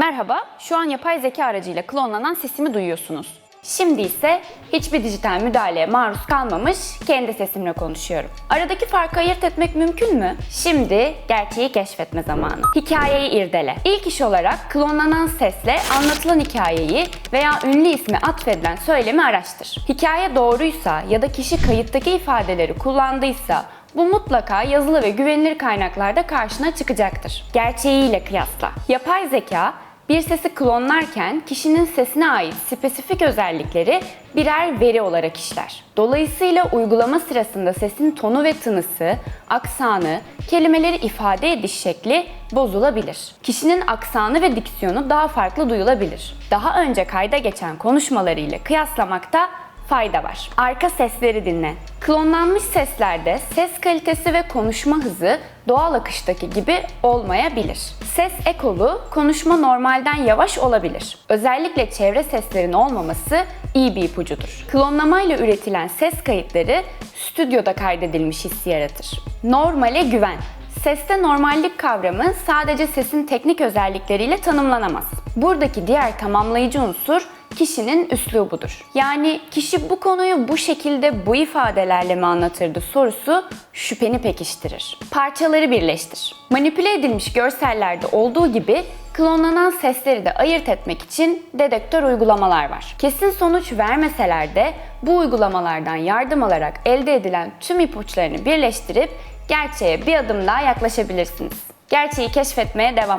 Merhaba, şu an yapay zeka aracıyla klonlanan sesimi duyuyorsunuz. Şimdi ise hiçbir dijital müdahaleye maruz kalmamış kendi sesimle konuşuyorum. Aradaki farkı ayırt etmek mümkün mü? Şimdi gerçeği keşfetme zamanı. Hikayeyi irdele. İlk iş olarak klonlanan sesle anlatılan hikayeyi veya ünlü ismi atfedilen söylemi araştır. Hikaye doğruysa ya da kişi kayıttaki ifadeleri kullandıysa bu mutlaka yazılı ve güvenilir kaynaklarda karşına çıkacaktır. Gerçeğiyle kıyasla. Yapay zeka bir sesi klonlarken kişinin sesine ait spesifik özellikleri birer veri olarak işler. Dolayısıyla uygulama sırasında sesin tonu ve tınısı, aksanı, kelimeleri ifade ediş şekli bozulabilir. Kişinin aksanı ve diksiyonu daha farklı duyulabilir. Daha önce kayda geçen konuşmalarıyla kıyaslamakta fayda var. Arka sesleri dinle. Klonlanmış seslerde ses kalitesi ve konuşma hızı doğal akıştaki gibi olmayabilir. Ses ekolu konuşma normalden yavaş olabilir. Özellikle çevre seslerin olmaması iyi bir ipucudur. Klonlamayla üretilen ses kayıtları stüdyoda kaydedilmiş hissi yaratır. Normale güven. Seste normallik kavramı sadece sesin teknik özellikleriyle tanımlanamaz. Buradaki diğer tamamlayıcı unsur kişinin üslubudur. Yani kişi bu konuyu bu şekilde bu ifadelerle mi anlatırdı sorusu şüpheni pekiştirir. Parçaları birleştir. Manipüle edilmiş görsellerde olduğu gibi klonlanan sesleri de ayırt etmek için dedektör uygulamalar var. Kesin sonuç vermeseler de bu uygulamalardan yardım alarak elde edilen tüm ipuçlarını birleştirip gerçeğe bir adım daha yaklaşabilirsiniz. Gerçeği keşfetmeye devam.